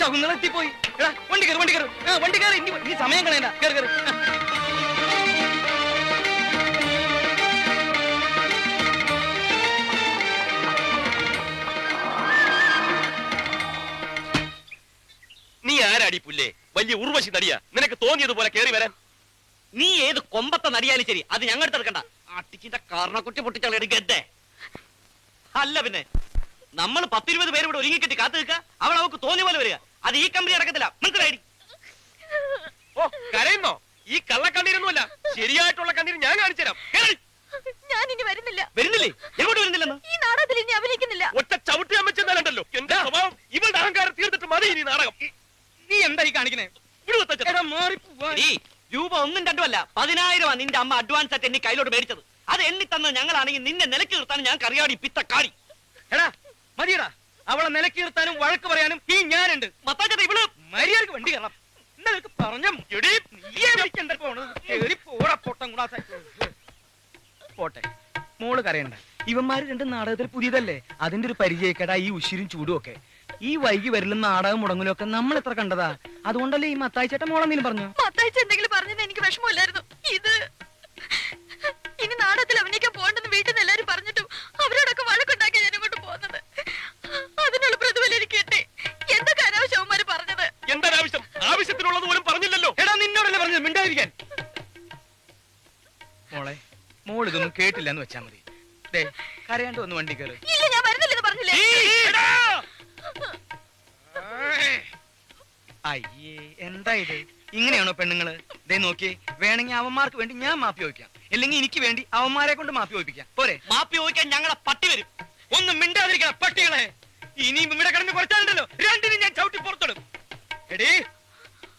ശകുന്തള എത്തിപ്പോയി എടാ വണ്ടി കയറി വണ്ടി കയറി. ആ വണ്ടി കയറി. ഇനി സമയം കളയണ്ട. കയറി കയറി. നീ ആരാടി പുല്ലേ? വലിയ ഉർവശി നടിയാ. നിനക്ക് തോന്നിയതുപോലെ കേറി വരാൻ. നീ ഏത് കൊമ്പത്തെ നടിയാലും ശരി അത് ഞങ്ങൾ എടുക്കണ്ട അട്ടിച്ചിന്റെ കാരണക്കുട്ടി പൊട്ടിച്ചളയുടെ ഗദ്ദേ അല്ല പിന്നെ നമ്മൾ പത്തിരുപത് പേര് ഇവിടെ ഒരുങ്ങിക്കെട്ടി കാത്തു നിൽക്കുക അവൾ അവക്ക് തോന്നിയ പോലെ വരിക. അത് ഈ കമ്പനി അടക്കത്തില്ല മനസ്സിലായി? ഓ കരയുന്നോ? ഈ കള്ളക്കണ്ണീരൊന്നുമല്ല. ശരിയായിട്ടുള്ള കണ്ണീര് ഞാൻ കാണിച്ചു തരാം. ഞാൻ ഇനി വരുന്നില്ല. വരുന്നില്ലേ? എങ്ങോട്ട് വരുന്നില്ലെന്ന്? ഈ നാടകത്തിൽ ഇനി അഭിനയിക്കുന്നില്ല. ഒറ്റ ചവിട്ടി അമ്മച്ചെന്നാലുണ്ടല്ലോ എന്റെ സ്വഭാവം? ഇവളുടെ അഹങ്കാരം തീർന്നിട്ട് മതി ഇനി നാടകം. നീ എന്താ ഈ കാണിക്കണേ? രൂപ ഒന്നും രണ്ടുമല്ല. പതിനായിരമാ നിന്റെ അമ്മ അഡ്വാൻസ് ആയിട്ട് എന്നെ കയ്യിലോട്ട് മേടിച്ചത്. അത് എണ്ണി തന്ന ഞങ്ങളാണെങ്കിൽ നിന്നെ നിലയ്ക്ക് നിർത്താൻ ഞാൻ കറിയാടി പിത്തക്കാടി. എടാ മതിയടാ. അവളെ നിലയ്ക്ക് നിർത്താനും വഴക്ക് പറയാനും ഈ പറഞ്ഞ എടി. കേറി പോടാ പോട്ടെ മോൾ കരയണ്ട. ഇവന്മാര് രണ്ട് നാടകത്തിൽ പുതിയതല്ലേ? അതിന്റെ ഒരു പരിചയക്കേടാ ഈ ഉശിരും ചൂടും ഒക്കെ. ഈ വൈകി വരലും നാടകം മുടങ്ങലും ഒക്കെ നമ്മൾ എത്ര കണ്ടതാ? അതുകൊണ്ടല്ലേ ഈ മത്തായി ചേട്ടൻ മോളെന്തെങ്കിലും പറഞ്ഞു? മത്തായി എന്തെങ്കിലും പറഞ്ഞത് എനിക്ക് വിഷമമില്ലായിരുന്നു. ഇത് നിന്നോടല്ലേ പറഞ്ഞത് മോളെ മോൾ ഇതൊന്നും കേട്ടില്ല എന്ന് വെച്ചാ മതി. ദേ കരയാണ്ട് ഒന്ന് വണ്ടി കയറി ഇല്ല ഞാൻ വരുന്നില്ലെന്ന് പറഞ്ഞില്ലേ? അയ്യേ എന്താ ഇത്? ഇങ്ങനെയാണോ പെണ്ണുങ്ങൾ? ദേ നോക്കിയേ വേണമെങ്കിൽ അവന്മാർക്ക് വേണ്ടി ഞാൻ മാപ്പി ചോദിക്കാം അല്ലെങ്കിൽ എനിക്ക് വേണ്ടി അവന്മാരെ കൊണ്ട് മാപ്പി ചോദിപ്പിക്കാം പോരെ. മാപ്പി ചോദിക്കാൻ ഞങ്ങളെ പട്ടി വരും. ഒന്നും മിണ്ടാതിരിക്കണം പട്ടികളെ. ഇനിയും ഇവിടെ കിടന്ന് കുറച്ചാലുണ്ടല്ലോ. രണ്ടിനും ഞാൻ ചവിട്ടി പുറത്തിടും. എടീ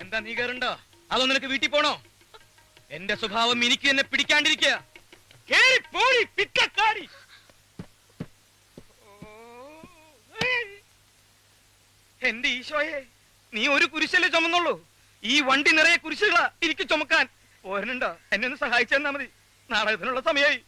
എന്താ നീ കയറുണ്ടോ അതോ നിനക്ക് വീട്ടിൽ പോണോ? എന്റെ സ്വഭാവം എനിക്ക് തന്നെ പിടിക്കാണ്ടിരിക്കുക. എന്റെ ഈശോയെ നീ ഒരു കുരിശല്ലേ ചുമന്നുള്ളൂ? ഈ വണ്ടി നിറയെ കുരിശുകളാ എനിക്ക് ചുമക്കാൻ. പോരനുണ്ടോ എന്നെ ഒന്ന് സഹായിച്ചാൽ മതി. നാടകത്തിനുള്ള സമയമായി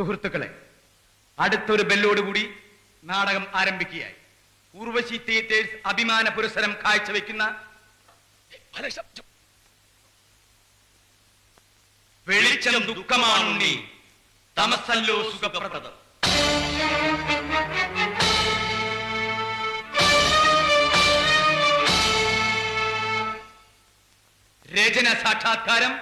സുഹൃത്തുക്കളെ അടുത്തൊരു ബെല്ലോടുകൂടി നാടകം ആരംഭിക്കുകയായി. ഉർവശി തിയേറ്റേഴ്സ് അഭിമാന പുരസ്സരം കാഴ്ചവെക്കുന്ന വെളിച്ചം ദുഃഖമാണുണ്ണി തമസല്ലോ സുഖപ്രദം. രചന സാക്ഷാത്കാരം